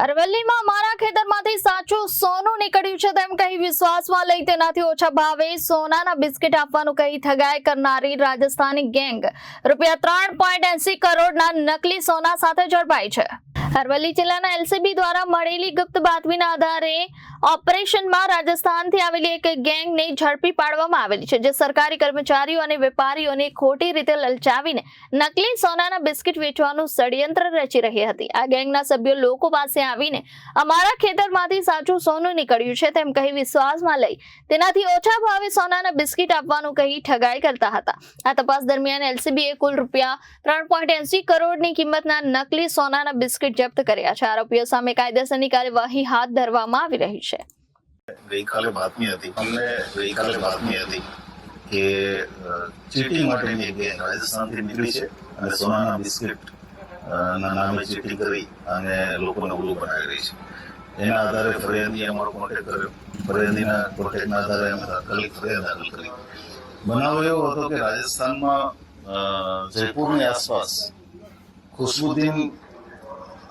અરવલ્લીમાં મારા ખેતરમાંથી સાચું સોનું નીકળ્યું છે તેમ કહી વિશ્વાસમાં લઈ તેનાથી ઓછા ભાવે સોનાના બિસ્કિટ આપવાનું કહી ઠગાઈ કરનારી રાજસ્થાની ગેંગ. રૂપિયા ત્રણ પોઈન્ટ એસી કરોડના નકલી સોના સાથે ઝડપાઈ છે. અરવલ્લી જિલ્લાના એલસીબી દ્વારા મળેલી ગુપ્ત બાતમીના આધારે ઓપરેશનમાં રાજસ્થાનથી આવેલી એક ગેંગને ઝડપી પાડવામાં આવેલી છે, જે સરકારી કર્મચારીઓ અને વેપારીઓને ખોટી રીતે લલચાવીને નકલી સોનાના બિસ્કિટ વેચવાનું ષડયંત્ર રચી રહી હતી. આ ગેંગના સભ્યો લોકો પાસે આવીને અમારા ખેતરમાંથી સાચું સોનું નીકળ્યું છે તેમ કહી વિશ્વાસમાં લઈ તેનાથી ઓછા ભાવે સોનાના બિસ્કિટ આપવાનું કહી ઠગાઈ કરતા હતા. આ તપાસ દરમિયાન એલસીબીએ કુલ રૂપિયા ત્રણ કરોડની કિંમતના નકલી સોનાના બિસ્કિટ જપ્ત કર્યા છે. આરોપીઓ સામે કાયદેસરની કાર્યવાહી હાથ ધરવામાં આવી રહી છે. ગઈકાલે બાતમી હતી. અમને ગઈકાલે બાતમી હતી કે ચીટિંગ માટેની એક રાજસ્થાનથી નીકળી છે અને સોનાના બિસ્કિટ ના નામે ચીટિંગ કરી અને લોકોને ઉલ્લુ બનાવી રહી છે. એના આધારે ફરિયાદી અમારો કોન્ટેક્ટ કર્યો. ફરિયાદીના કોન્ટેક્ટના આધારે અમે તાત્કાલિક ફરિયાદ દાખલ કરી. બનાવ એવો હતો કે રાજસ્થાનમાં જયપુરની આસપાસ ખુશબુદ્દીન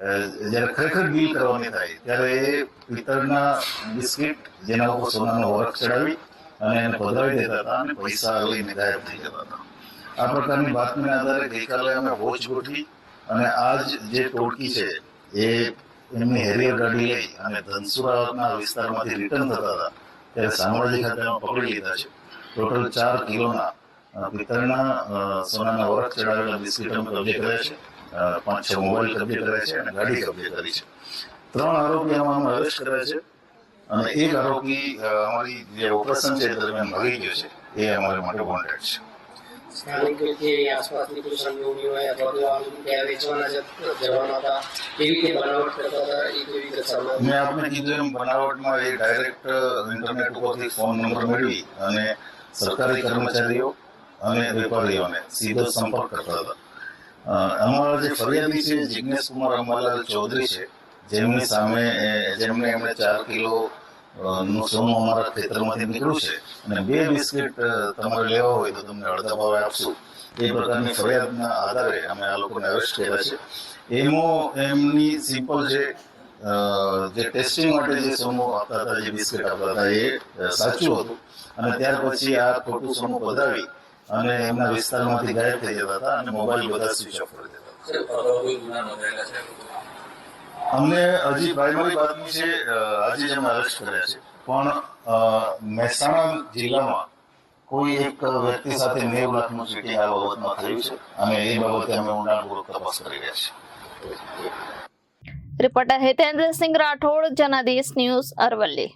જ્યારે ખરેખર ડીલ કરવાની થાય. ત્યારે એ પિત્તળના બિસ્કિટ જેના ઉપર સોનાનો વર્ક ચડાવી અને એને પધરાવી દેતા હતા અને પૈસા લઈને ગાયબ થઈ જતા હતા. આ પ્રકારની બાતમીના આધારે ગઈકાલે અમે વોચ ગોઠવી અને આજ જે ટોળકી છે, એ એમની હેરિયર ગાડી લઈ અને ધનસુરાના વિસ્તારમાંથી રિટર્ન થતા હતા. ત્યારે સામાજિક ખાતે પકડી લીધા છે. ટોટલ ચાર કિલોના પિત્તળના સોનાના વર્ક ચડાવેલા બિસ્કિટ અમે કબજે કર્યા છે. પાંચ છ મોબાઈલ કબજે કર્યા છે અને ગાડી કબજે કરી છે. ત્રણ આરોપી આમાં અમે અરેસ્ટ કર્યા છે અને એક આરોપી અમારી જે ઓપરેશન છે એ દરમિયાન ભાગી ગયો છે. એ અમારા માટે વોન્ટેડ છે. સ્થાનિક વ્યક્તિ આસપાસની કોઈ સંડોવણી હોય અથવા તો આમ ત્યાં વેચવાના જવાના હતા એવી રીતે બનાવટ કરતા હતા એ કેવી રીતે સામે મેં આપને કીધું એમ બનાવટમાં એ ડાયરેક્ટ ઇન્ટરનેટ ઉપરથી ફોન નંબર મેળવી અને સરકારી કર્મચારીઓ અને વેપારીઓને સીધો સંપર્ક કરતા હતા. અમારા જે ફરિયાદી છે જિગ્નેશ કુમાર અંબાલાલ ચૌધરી છે જેમની સામે જેમને એમણે ચાર કિલો નું સોનું અમારા ખેતરમાંથી નીકળ્યું છે અને બે બિસ્કિટ તમારે લેવા હોય તો તમને અડધા ભાવે આપશું. એ પ્રકારની ફરિયાદના આધારે અમે આ લોકોને અરેસ્ટ કર્યા છે. એમો એમની સિમ્પલ છે જે ટેસ્ટિંગ માટે જે સોનું આપતા હતા જે બિસ્કિટ આપતા હતા એ સાચું હતું. અને ત્યાર પછી આ ખોટું સોનું પધાવી અને એમના વિસ્તારમાંથી ગાયબ થઈ જતા હતા અને મોબાઈલ બધા સ્વિચ ઓફ કરી દેતા. અમને હજી પ્રાઇમરી બાતમી છે આજે જ અમે અરેસ્ટ કર્યા છે. પણ મહેસાણા જિલ્લામાં કોઈ એક વ્યક્તિ સાથે નેવ લાખનું ચીટિંગ આ બાબતમાં થયું છે અને એ બાબતે અમે ઊંડાણપૂર્વક તપાસ કરી રહ્યા છીએ. Reporter Hitendrasinh Rathod Janadesh news Aravalli.